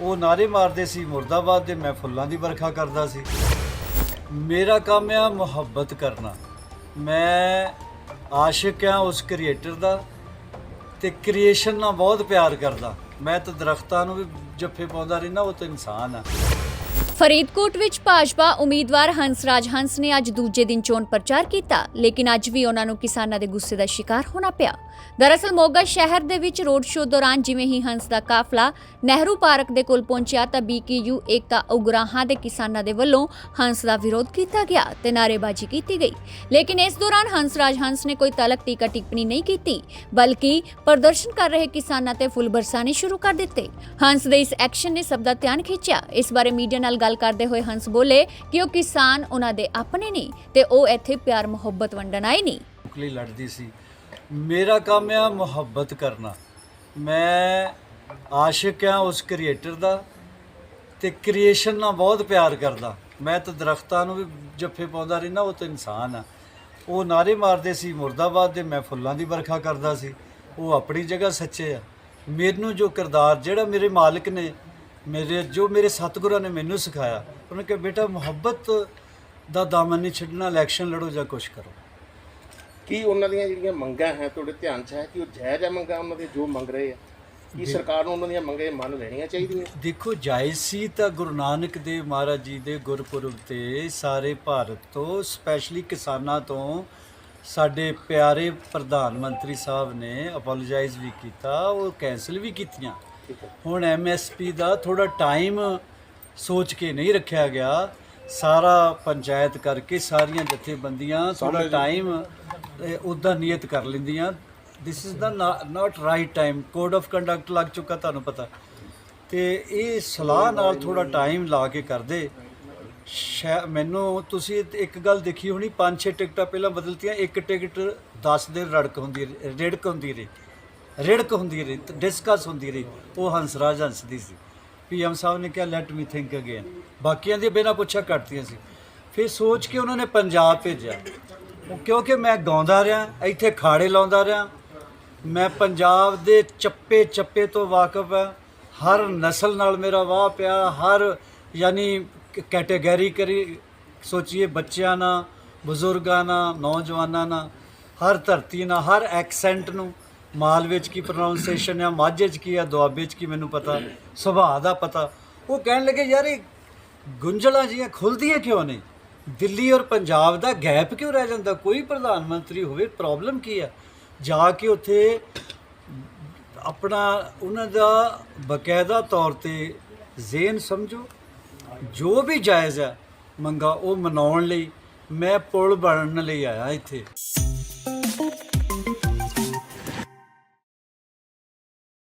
ਉਹ ਨਾਰੇ ਮਾਰਦੇ ਸੀ ਮੁਰਦਾਬਾਦ ਦੇ ਮੈਂ ਫੁੱਲਾਂ ਦੀ ਵਰਖਾ ਕਰਦਾ ਸੀ। ਮੇਰਾ ਕੰਮ ਆ ਮੁਹੱਬਤ ਕਰਨਾ। ਮੈਂ ਆਸ਼ਿਕ ਆ, ਉਸ ਕ੍ਰੀਏਟਰ ਦਾ ਤੇ ਕ੍ਰੀਏਸ਼ਨ ਨਾਲ ਬਹੁਤ ਪਿਆਰ ਕਰਦਾ। ਮੈਂ ਤਾਂ ਦਰਖਤਾਂ ਨੂੰ ਵੀ ਜੱਫੇ ਪਾਉਂਦਾ ਰਹਿਣਾ ਉਹ ਤਾਂ ਇਨਸਾਨ ਆ। ਫਰੀਦਕੋਟ ਵਿੱਚ ਭਾਜਪਾ ਉਮੀਦਵਾਰ ਹੰਸਰਾਜ ਹੰਸ ਨੇ ਅੱਜ ਦੂਜੇ ਦਿਨ ਚੋਣ ਪ੍ਰਚਾਰ ਕੀਤਾ, ਲੇਕਿਨ ਅੱਜ ਵੀ ਉਹਨਾਂ ਨੂੰ ਕਿਸਾਨਾਂ ਦੇ ਗੁੱਸੇ ਦਾ ਸ਼ਿਕਾਰ ਹੋਣਾ ਪਿਆ। ਦਰਅਸਲ ਮੋਗਾ ਸ਼ਹਿਰ ਦੇ ਵਿੱਚ ਰੋਡ ਸ਼ੋਅ ਦੌਰਾਨ ਜਿਵੇਂ ਹੀ ਹੰਸ ਦਾ ਕਾਫਲਾ ਨਹਿਰੂ ਪਾਰਕ ਦੇ ਕੋਲ ਪਹੁੰਚਿਆ ਤਾਂ ਬੀਕੇਯੂ ਏਕਤਾ ਉਗਰਾਹਾਂ ਦੇ ਕਿਸਾਨਾਂ ਦੇ ਵੱਲੋਂ ਹੰਸ ਦਾ ਵਿਰੋਧ ਕੀਤਾ ਗਿਆ ਤੇ ਨਾਅਰੇਬਾਜ਼ੀ ਕੀਤੀ ਗਈ। ਲੇਕਿਨ ਇਸ ਦੌਰਾਨ ਹੰਸਰਾਜ ਹੰਸ ਨੇ ਕੋਈ ਤਲਕ ਟੀਕਾ ਟਿੱਪਣੀ ਨਹੀਂ ਕੀਤੀ, ਬਲਕਿ ਪ੍ਰਦਰਸ਼ਨ ਕਰ ਰਹੇ ਕਿਸਾਨਾਂ ਤੇ ਫੁੱਲ ਬਰਸਾਣੇ ਸ਼ੁਰੂ ਕਰ ਦਿੱਤੇ। ਹੰਸ ਦੇ ਇਸ ਐਕਸ਼ਨ ਨੇ ਸਭ ਦਾ ਧਿਆਨ ਖਿੱਚਿਆ। ਇਸ ਬਾਰੇ ਮੀਡੀਆ ਨਾਲ ਗੱਲ ਕਰਦੇ ਹੋਏ ਹੰਸ ਬੋਲੇ ਕਿ ਉਹ ਕਿਸਾਨ ਉਹਨਾਂ ਦੇ ਆਪਣੇ ਨਹੀਂ ਤੇ ਉਹ ਇੱਥੇ ਪਿਆਰ ਮੁਹੱਬਤ ਵੰਡਣ ਆਏ ਨਹੀਂ ਲਈ ਲੜਦੀ ਸੀ। ਮੇਰਾ ਕੰਮ ਆ ਮੁਹੱਬਤ ਕਰਨਾ। ਮੈਂ ਆਸ਼ਿਕ ਆ, ਉਸ ਕ੍ਰੀਏਟਰ ਦਾ ਤੇ ਕ੍ਰੀਏਸ਼ਨ ਨਾਲ ਬਹੁਤ ਪਿਆਰ ਕਰਦਾ। ਮੈਂ ਤਾਂ ਦਰਖਤਾਂ ਨੂੰ ਵੀ ਜੱਫੇ ਪਾਉਂਦਾ ਰਹਿਣਾ ਉਹ ਤਾਂ ਇਨਸਾਨ ਆ। ਉਹ ਨਾਰੇ ਮਾਰਦੇ ਸੀ ਮੁਰਦਾਬਾਦ ਦੇ, ਮੈਂ ਫੁੱਲਾਂ ਦੀ ਵਰਖਾ ਕਰਦਾ ਸੀ। ਉਹ ਆਪਣੀ ਜਗ੍ਹਾ ਸੱਚੇ ਆ। ਮੈਨੂੰ ਜੋ ਕਿਰਦਾਰ, ਜਿਹੜਾ ਮੇਰੇ ਮਾਲਕ ਨੇ ਮੇਰੇ ਜੋ ਮੇਰੇ ਸਤਿਗੁਰਾਂ ਨੇ ਮੈਨੂੰ ਸਿਖਾਇਆ ਉਹਨੇ ਕਿਹਾ ਬੇਟਾ ਮੁਹੱਬਤ ਦਾ ਦਾਮਨ ਨਹੀਂ ਛੱਡਣਾ ਇਲੈਕਸ਼ਨ ਲੜੋ ਜਾਂ ਕੁਛ ਕਰੋ। ਕੀ ਉਹਨਾਂ ਦੀਆਂ ਜਿਹੜੀਆਂ ਮੰਗਾਂ ਹੈ ਤੁਹਾਡੇ ਧਿਆਨ 'ਚ ਹੈ ਕਿ ਉਹ ਜਾਇਜ਼ ਹੈ ਮੰਗਾਂ ਉਹਨਾਂ ਦੇ ਜੋ ਮੰਗ ਰਹੇ ਆ? ਕੀ ਸਰਕਾਰ ਨੂੰ ਉਹਨਾਂ ਦੀਆਂ ਮੰਗਾਂ ਮੰਨ ਲੈਣੀਆਂ ਚਾਹੀਦੀਆਂ? ਦੇਖੋ ਜਾਇਜ਼ ਸੀ ਤਾਂ ਗੁਰੂ ਨਾਨਕ ਦੇਵ ਮਹਾਰਾਜ ਜੀ ਦੇ ਗੁਰਪੁਰਬ ਤੇ ਸਾਰੇ ਭਾਰਤ ਤੋਂ ਸਪੈਸ਼ਲੀ ਕਿਸਾਨਾਂ ਤੋਂ ਸਾਡੇ ਪਿਆਰੇ ਪ੍ਰਧਾਨ ਮੰਤਰੀ ਸਾਹਿਬ ਨੇ ਅਪੋਲੋਜਾਈਜ਼ ਵੀ ਕੀਤਾ ਉਹ ਕੈਨਸਲ ਵੀ ਕੀਤੀਆਂ। ਹੁਣ ਐਮਐਸਪੀ ਦਾ ਥੋੜਾ ਟਾਈਮ ਸੋਚ ਕੇ ਨਹੀਂ ਰੱਖਿਆ ਗਿਆ। ਸਾਰਾ ਪੰਚਾਇਤ ਕਰਕੇ ਸਾਰੀਆਂ ਜਥੇਬੰਦੀਆਂ ਥੋੜਾ ਟਾਈਮ ਉਦਾਂ ਨਿਯਤ ਕਰ ਲੈਂਦੀਆਂ। This is the not right time code of conduct ਲੱਗ ਚੁੱਕਾ ਤੁਹਾਨੂੰ ਪਤਾ। ਤੇ ਇਹ ਸਲਾਹ ਨਾਲ ਥੋੜਾ ਟਾਈਮ ਲਾ ਕੇ ਕਰਦੇ। ਮੈਨੂੰ ਤੁਸੀਂ ਇੱਕ ਗੱਲ ਦੇਖੀ ਹੋਣੀ ਪੰਜ ਛੇ ਟਿਕਟਾਂ ਪਹਿਲਾਂ ਬਦਲਤੀਆਂ ਇੱਕ ਟਿਕਟ 10 ਦਿਨ ਰੜਕ ਹੁੰਦੀ ਰਿੜਕ ਹੁੰਦੀ ਰਹੀ। ਰਿੜਕ ਹੁੰਦੀ ਰਹੀ ਡਿਸਕਸ ਹੁੰਦੀ ਰਹੀ। ਉਹ ਹੰਸਰਾਜ ਹੰਸ ਦੀ ਸੀ। ਪੀਐਮ ਸਾਹਿਬ ਨੇ ਕਿਹਾ ਲੈਟ ਮੀ ਥਿੰਕ ਅਗੇਨ ਬਾਕੀਆਂ ਦੀ ਬਿਨਾਂ ਪੁੱਛਿਆ ਕੱਟਤੀਆਂ ਸੀ। ਫਿਰ ਸੋਚ ਕੇ ਉਹਨਾਂ ਨੇ ਪੰਜਾਬ ਭੇਜਿਆ। ਕਿਉਂਕਿ ਮੈਂ ਗਾਉਂਦਾ ਰਿਹਾ, ਇੱਥੇ ਖਾੜੇ ਲਾਉਂਦਾ ਰਿਹਾ, ਮੈਂ ਪੰਜਾਬ ਦੇ ਚੱਪੇ ਚੱਪੇ ਤੋਂ ਵਾਕਿਫ ਹਾਂ। ਹਰ ਨਸਲ ਨਾਲ ਮੇਰਾ ਵਾਹ ਪਿਆ, ਹਰ ਯਾਨੀ ਕੈਟਾਗਰੀ ਕਰੀ, ਸੋਚੀਏ ਬੱਚਿਆਂ ਨਾਲ, ਬਜ਼ੁਰਗਾਂ ਨਾਲ, ਨੌਜਵਾਨਾਂ ਨਾਲ, ਹਰ ਧਰਤੀ ਨਾਲ, ਹਰ ਐਕਸੈਂਟ ਨੂੰ। ਮਾਲ ਵਿੱਚ ਕੀ ਪ੍ਰੋਨਾਂਸੀਏਸ਼ਨ ਆ, ਮਾਝੇ 'ਚ ਕੀ ਆ, ਦੁਆਬੇ 'ਚ ਕੀ ਮੈਨੂੰ ਪਤਾ, ਸੁਭਾਅ ਦਾ ਪਤਾ। ਉਹ ਕਹਿਣ ਲੱਗੇ, ਯਾਰ ਇਹ ਗੁੰਝਲਾਂ ਜੀਆਂ ਖੁੱਲਦੀਆਂ ਕਿਉਂ ਨਹੀਂ ਦਿੱਲੀ ਔਰ ਪੰਜਾਬ ਦਾ ਗੈਪ ਕਿਉਂ ਰਹਿ ਜਾਂਦਾ? ਕੋਈ ਪ੍ਰਧਾਨ ਮੰਤਰੀ ਹੋਵੇ ਪ੍ਰੋਬਲਮ ਕੀ ਆ? ਜਾ ਕੇ ਉੱਥੇ ਆਪਣਾ ਉਹਨਾਂ ਦਾ ਬਕਾਇਦਾ ਤੌਰ ਤੇ ਜ਼ੇਨ ਸਮਝੋ, ਜੋ ਵੀ ਜਾਇਜ਼ ਆ, ਮੰਗਾ ਉਹ ਮਨਾਉਣ ਲਈ ਮੈਂ ਪੁਲ ਬਣਨ ਲਈ ਆਇਆ ਇੱਥੇ।